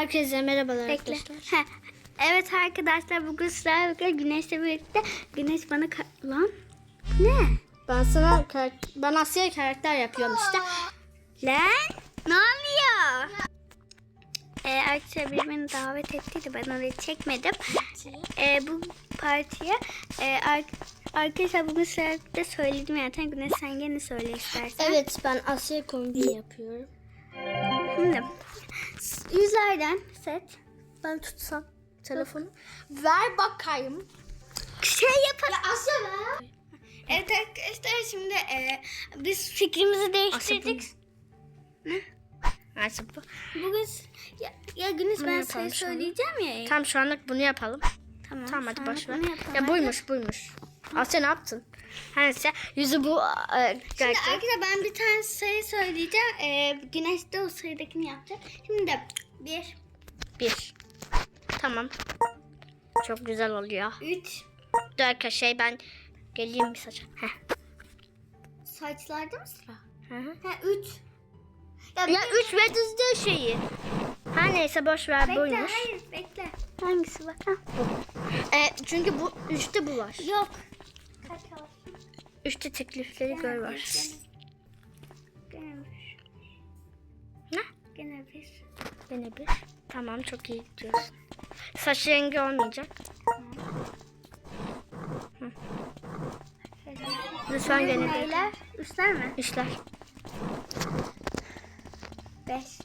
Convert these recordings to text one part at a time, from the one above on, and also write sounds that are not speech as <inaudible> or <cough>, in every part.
Herkese merhabalar Bekle. arkadaşlar. Heh. Evet arkadaşlar bugün sizlerle birlikte Güneş'le birlikte Güneş bana lan ne? Ben sana ben Asya'ya karakter yapıyorum işte. Lan ne oluyor? Ee, arkadaşlar biri beni davet ettiydi ben orayı çekmedim. Ee, bu partiye e, ar- arkadaşlar bugün sizlerle söyledim zaten Güneş sen gene söyle istersen. Evet ben Asya kombi yapıyorum. Şimdi yüzlerden set Ben tutsam telefonu. Ver bakayım. şey yapalım. Asya ver. Evet arkadaşlar şimdi e, biz fikrimizi değiştirdik. Asya bu. Bugün ya, ya Güneş ben an. söyleyeceğim ya. Tamam şu anlık bunu yapalım. Tamam, Tamam hadi boş ver. Ya buymuş buymuş. Asya ne yaptın? Her neyse yüzü bu e, Şimdi arkadaşlar ben bir tane sayı söyleyeceğim. E, Güneş de o sayıdakini yapacak. Şimdi bir, Bir. Tamam. Çok güzel oluyor. üç, Dur arkadaşlar şey ben geleyim bir saça. Heh. saçlarda mı sıra? Hı hı. Ha üç. Ya, Ya üç ve düzde şeyi. Her neyse boş ver bekle buymuş. hayır bekle. Hangisi bak? Ha. E, çünkü bu üçte bu var. Yok. Üçte teklifleri gör var. Gene bir. Ne? Gene bir. Yine bir. Tamam çok iyi gidiyorsun. Saç rengi olmayacak. Hı. Lütfen gene bir. Neyler? Üstler mi? İşler. Beş.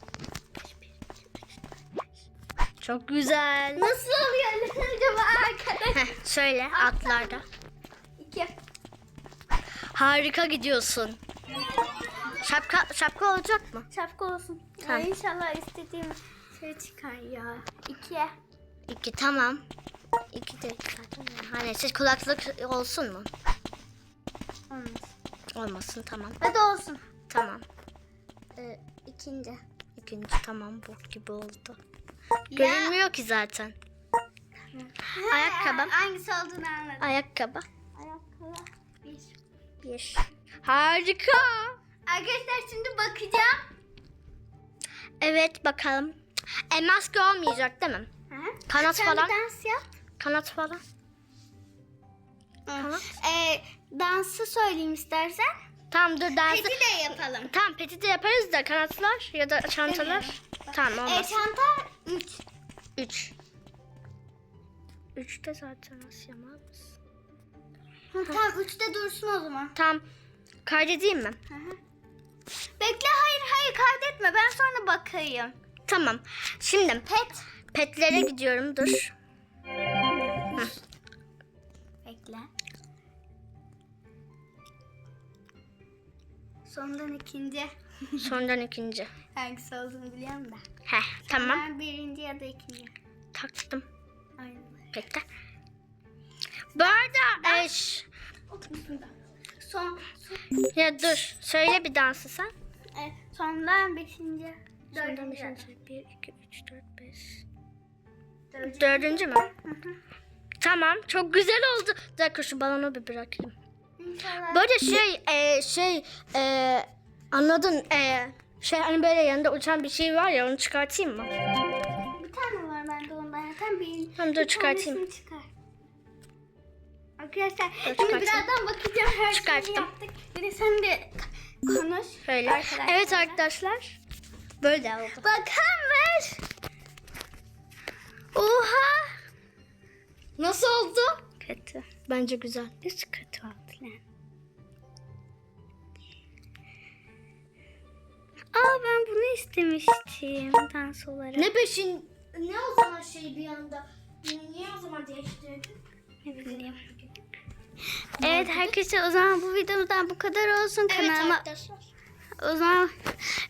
Çok güzel. Nasıl oluyor acaba arkadaş? Heh, söyle atlarda. Harika gidiyorsun. Şapka şapka olacak mı? Şapka olsun. Tamam. Ya inşallah istediğim şey çıkar ya. İki. İki tamam. İki de. Hani siz kulaklık olsun mu? Olmaz. Olmasın tamam. Hadi olsun. Tamam. Ee, ikinci. İkinci tamam bok gibi oldu. Görünmüyor ki zaten. Ayakkabı. Hangisi olduğunu anladım. Ayakkabı. Bir. Harika. Arkadaşlar şimdi bakacağım. Evet bakalım. E maske olmayacak değil mi? Hı? Kanat Sen falan. bir dans yap. Kanat falan. Tamam. Ee, dansı söyleyeyim istersen. Tamam dur dansı. Peti de yapalım. Tamam peti de yaparız da kanatlar ya da çantalar. Tamam Ee, olmaz. çanta üç. Üç. Üçte zaten asyamaz. Hı, tamam üçte dursun o zaman. Tamam. Kaydedeyim mi? Hı hı. Bekle hayır hayır kaydetme ben sonra bakayım. Tamam. Şimdi Pet. petlere gidiyorum. Dur. Bekle. Sondan ikinci. <laughs> Sondan ikinci. Hangisi olduğunu biliyorum da. Heh tamam. Ben birinci ya da ikinci. Taktım. Aynen. Bekle. Eş. Son, son Ya dur. Söyle bir dansı sen. e, sondan beşinci. Sondan beşinci. Bir, iki, üç, dört, beş. Dördüncü. Dördüncü mü? Hı hı. Tamam. Çok güzel oldu. Bir dakika şu balonu bir bırakayım. İnşallah. Arada şey e, şey e, anladın e, şey hani böyle yanında uçan bir şey var ya onu çıkartayım mı? Bir tane var bende ondan. Zaten bir, Tamam, dur bir çıkartayım. çıkar. Arkadaşlar Dur, şimdi birazdan bakacağım her Çıkarttım. şeyi yaptık. De sen de konuş. Böyle. Arkadaşlar. Evet arkadaşlar. Böyle oldu. Bakar ver. Oha. Nasıl oldu? Kötü. Bence güzel. Üç kötü oldu lan. Aa ben bunu istemiştim dans olarak. Ne peşin? Ne o zaman şey bir anda? Niye o zaman değiştirdin? Ne bileyim. Evet herkese o zaman bu videomuzdan bu kadar olsun. Kanalıma arkadaşlar. o zaman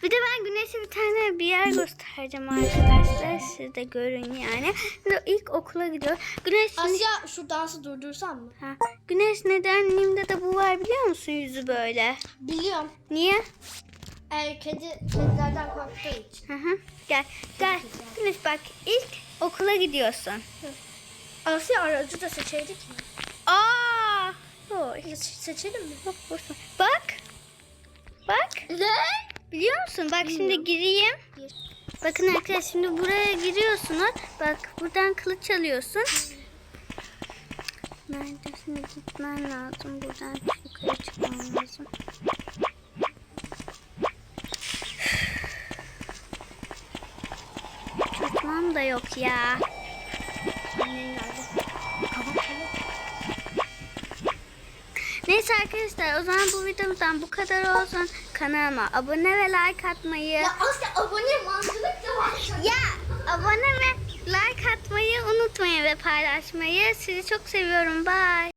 bir de ben Güneş'e bir tane bir yer göstereceğim arkadaşlar. Siz de görün yani. Şimdi ilk okula gidiyor. Güneş Asya şu dansı durdursan mı? ha, Güneş nedenliğimde de bu var biliyor musun yüzü böyle? Biliyorum. Niye? E, kedi kedilerden korktuğu için. Hı hı. Gel gel. Güneş bak ilk okula gidiyorsun. Asya aracı da seçeydik mi? Aa! Oy. Se- Seçelim mi? Bak, bak. Bak. Bak. Ne? Biliyor musun? Bak şimdi gireyim. Bir. Bakın arkadaşlar şimdi buraya giriyorsunuz. Bak buradan kılıç alıyorsun. Neredesin? Gitmen lazım. Buradan yukarı çıkman lazım. Tutmam da yok ya. Neyse arkadaşlar o zaman bu videomuzdan bu kadar olsun. Kanalıma abone ve like atmayı. Asya abone mantılık da var. Ya abone ve like atmayı unutmayın ve paylaşmayı. Sizi çok seviyorum. Bye.